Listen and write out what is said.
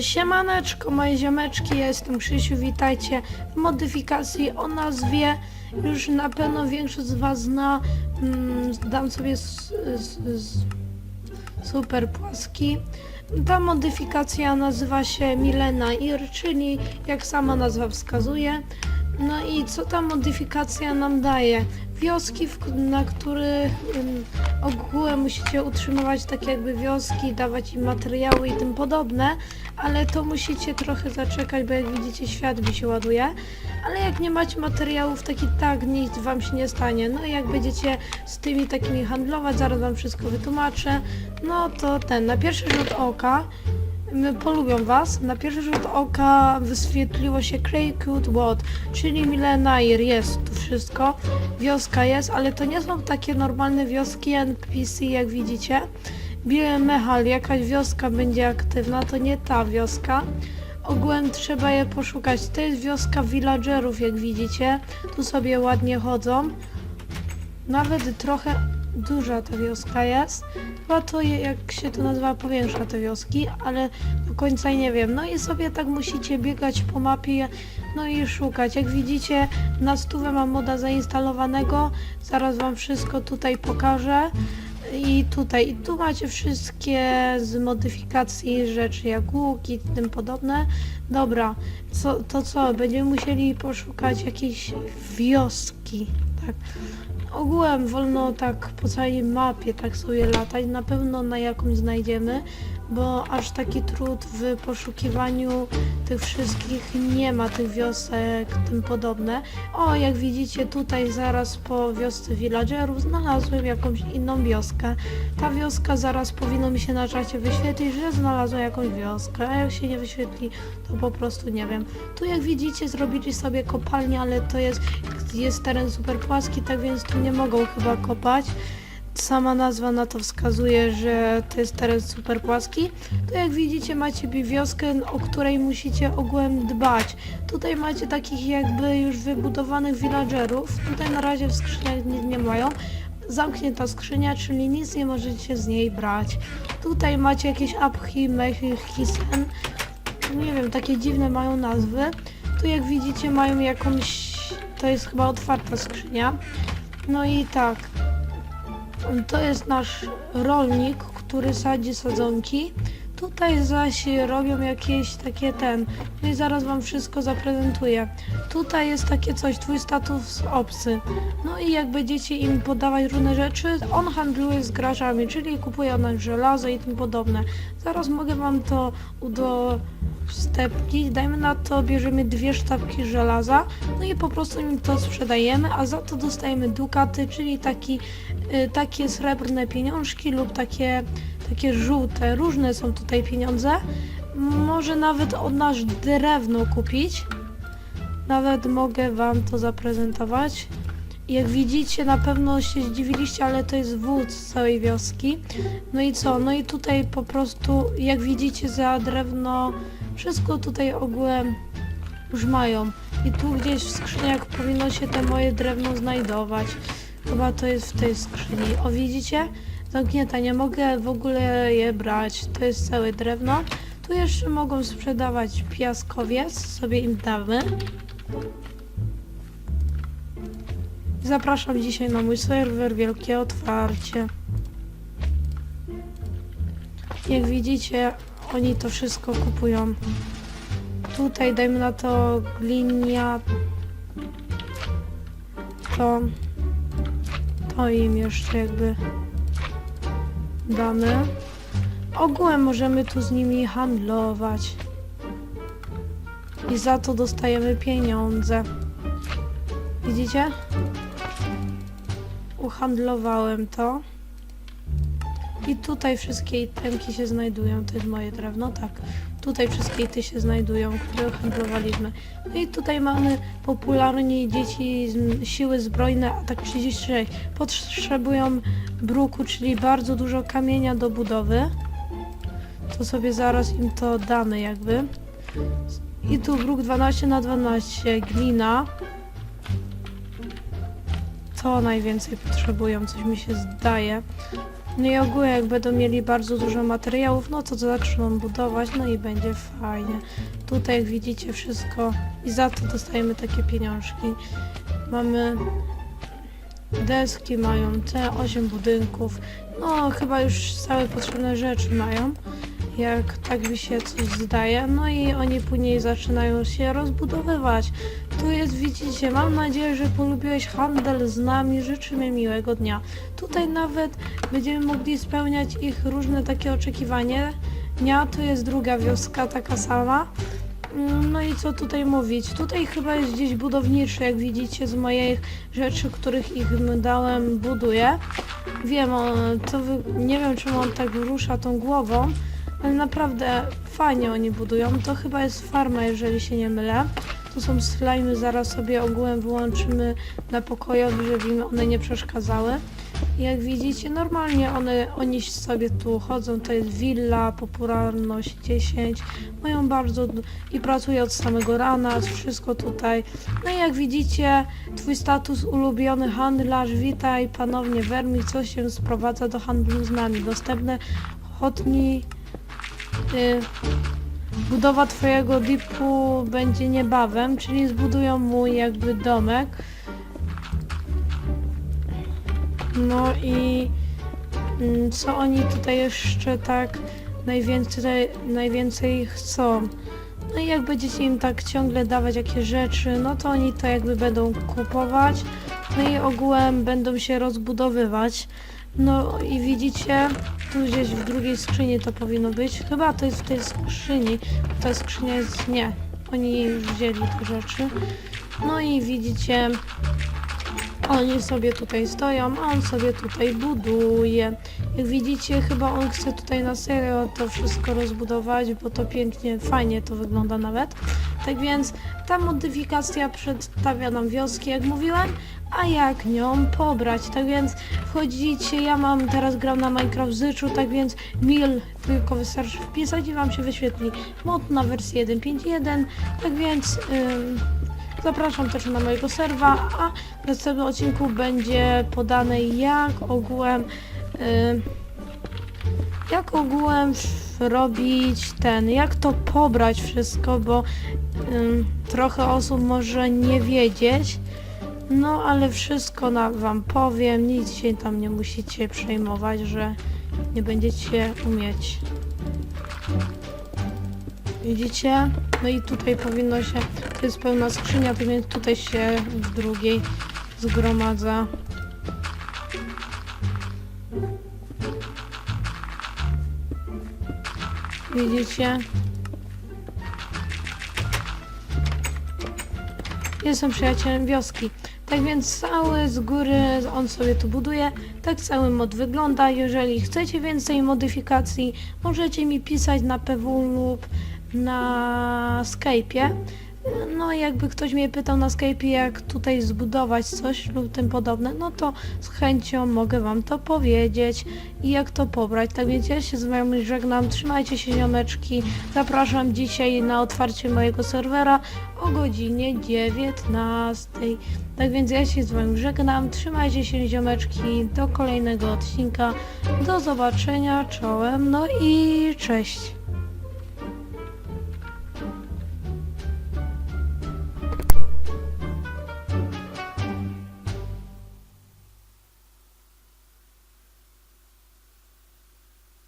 Siemaneczko, moje ziomeczki, ja jestem Krzysiu, witajcie w modyfikacji o nazwie, już na pewno większość z Was zna, mm, dam sobie s, s, s, super płaski. Ta modyfikacja nazywa się Milena Ir, czyli jak sama nazwa wskazuje. No i co ta modyfikacja nam daje? Wioski, na ym, ogółem musicie utrzymywać tak jakby wioski, dawać im materiały i tym podobne, ale to musicie trochę zaczekać, bo jak widzicie świat mi się ładuje, ale jak nie macie materiałów, tak i tak nic wam się nie stanie. No i jak będziecie z tymi takimi handlować, zaraz wam wszystko wytłumaczę, no to ten, na pierwszy rzut oka polubią was. Na pierwszy rzut oka wyświetliło się Craycut What, czyli Milenair. Jest tu wszystko. Wioska jest, ale to nie są takie normalne wioski NPC, jak widzicie. Bill Mechal, jakaś wioska będzie aktywna, to nie ta wioska. Ogółem trzeba je poszukać. To jest wioska villagerów, jak widzicie. Tu sobie ładnie chodzą. Nawet trochę duża ta wioska jest. Chyba to jak się to nazywa powiększa te wioski, ale do końca nie wiem. No i sobie tak musicie biegać po mapie, no i szukać. Jak widzicie na stówę mam moda zainstalowanego. Zaraz wam wszystko tutaj pokażę. I tutaj, i tu macie wszystkie z modyfikacji rzeczy, jak łuki i tym podobne. Dobra, co, to co? Będziemy musieli poszukać jakiejś wioski, tak. Ogółem wolno tak po całej mapie tak sobie latać, na pewno na jakąś znajdziemy, bo aż taki trud w poszukiwaniu tych wszystkich nie ma, tych wiosek, tym podobne. O, jak widzicie tutaj zaraz po wiosce villagerów znalazłem jakąś inną wioskę. Ta wioska zaraz powinno mi się na czacie wyświetlić, że znalazłem jakąś wioskę, a jak się nie wyświetli, to po prostu nie wiem. Tu jak widzicie zrobili sobie kopalnię, ale to jest, jest teren super płaski, tak więc tu nie mogą chyba kopać. Sama nazwa na to wskazuje, że to jest teren super płaski. Tu jak widzicie macie wioskę, o której musicie ogółem dbać. Tutaj macie takich jakby już wybudowanych villagerów. Tutaj na razie w skrzyniach nic nie mają. Zamknięta skrzynia, czyli nic nie możecie z niej brać. Tutaj macie jakieś apchi, mechy, hisen. Nie wiem, takie dziwne mają nazwy. Tu jak widzicie mają jakąś... To jest chyba otwarta skrzynia. No i tak. To jest nasz rolnik, który sadzi sadzonki. Tutaj zaś robią jakieś takie ten. No i zaraz wam wszystko zaprezentuję. Tutaj jest takie coś, twój status obcy. No i jak będziecie im podawać różne rzeczy, on handluje z graczami, czyli kupuje od nas żelazo i tym podobne. Zaraz mogę wam to udostępnić. Dajmy na to, bierzemy dwie sztabki żelaza, no i po prostu im to sprzedajemy, a za to dostajemy dukaty, czyli taki, y, takie srebrne pieniążki lub takie, takie żółte. Różne są tutaj pieniądze. Może nawet od nas drewno kupić. Nawet mogę wam to zaprezentować. Jak widzicie, na pewno się zdziwiliście, ale to jest wódz całej wioski. No i co? No i tutaj po prostu, jak widzicie, za drewno, wszystko tutaj ogółem już mają. I tu gdzieś w skrzyniach powinno się te moje drewno znajdować. Chyba to jest w tej skrzyni. O, widzicie? Zamknięta, nie mogę w ogóle je brać. To jest całe drewno. Tu jeszcze mogą sprzedawać piaskowiec, sobie im damy. Zapraszam dzisiaj na mój serwer, wielkie otwarcie. Jak widzicie, oni to wszystko kupują. Tutaj dajmy na to glinia. To, to im jeszcze jakby damy. Ogółem możemy tu z nimi handlować. I za to dostajemy pieniądze. Widzicie? Uhandlowałem to. I tutaj wszystkie itemki się znajdują. To jest moje drewno, tak. Tutaj wszystkie ity się znajdują, które handlowaliśmy. No i tutaj mamy popularni dzieci z siły zbrojne, atak 36. Potrzebują bruku, czyli bardzo dużo kamienia do budowy. To sobie zaraz im to damy jakby. I tu bruk 12 na 12 glina. To najwięcej potrzebują, coś mi się zdaje. No i ogólnie jak będą mieli bardzo dużo materiałów, no to zaczną budować, no i będzie fajnie. Tutaj jak widzicie wszystko i za to dostajemy takie pieniążki. Mamy deski, mają te 8 budynków, no chyba już całe potrzebne rzeczy mają, jak tak mi się coś zdaje. No i oni później zaczynają się rozbudowywać. Tu jest, widzicie, mam nadzieję, że polubiłeś handel z nami, życzymy miłego dnia. Tutaj nawet będziemy mogli spełniać ich różne takie oczekiwania. Dnia to jest druga wioska, taka sama. Mm, No i co tutaj mówić? Tutaj chyba jest gdzieś budowniczy, jak widzicie z moich rzeczy, których ich dałem, buduję. Wiem, to nie wiem czemu on tak rusza tą głową, ale naprawdę fajnie oni budują. To chyba jest farma, jeżeli się nie mylę. To są slajmy, zaraz sobie ogółem wyłączymy na pokojowi, żeby one nie przeszkadzały. Jak widzicie, normalnie one, oni sobie tu chodzą, to jest willa, popularność 10, mają bardzo i pracują od samego rana, wszystko tutaj. No i jak widzicie, twój status ulubiony handlarz, witaj ponownie Wermi, co się sprowadza do handlu z nami. Dostępne chodni, y, budowa twojego dipu będzie niebawem, czyli zbudują mój jakby domek. No i mm, co oni tutaj jeszcze tak najwięcej, najwięcej chcą? No i jak będziecie im tak ciągle dawać jakieś rzeczy, no to oni to jakby będą kupować, no i ogółem będą się rozbudowywać. No i widzicie, tu gdzieś w drugiej skrzyni to powinno być. Chyba to jest w tej skrzyni. Ta skrzynia jest... nie. Oni już wzięli te rzeczy. No i widzicie, oni sobie tutaj stoją, a on sobie tutaj buduje. Jak widzicie, chyba on chce tutaj na serio to wszystko rozbudować, bo to pięknie, fajnie to wygląda nawet. Tak więc ta modyfikacja przedstawia nam wioski, jak mówiłem, a jak nią pobrać. Tak więc wchodzicie, ja mam teraz gram na Minecraft Zyczu, tak więc mil tylko wystarczy wpisać i wam się wyświetli mod na wersję 1.5.1. Tak więc ym, zapraszam też na mojego serwa, a w następnym odcinku będzie podane jak ogółem ym, jak ogółem robić ten, jak to pobrać wszystko, bo ym, trochę osób może nie wiedzieć. No, ale wszystko na, wam powiem, nic się tam nie musicie przejmować, że nie będziecie umieć. Widzicie? No i tutaj powinno się, to jest pełna skrzynia, więc tutaj się w drugiej zgromadza. Widzicie? Jestem przyjacielem wioski. Tak więc cały z góry on sobie tu buduje. Tak cały mod wygląda. Jeżeli chcecie więcej modyfikacji, możecie mi pisać na PW lub na Skype'ie. No jakby ktoś mnie pytał na Skype'ie, jak tutaj zbudować coś lub tym podobne, no to z chęcią mogę wam to powiedzieć i jak to pobrać. Tak więc ja się z wami żegnam. Trzymajcie się ziomeczki. Zapraszam dzisiaj na otwarcie mojego serwera o godzinie 19. Tak więc ja się z wami żegnam. Trzymajcie się ziomeczki. Do kolejnego odcinka. Do zobaczenia czołem. No i cześć.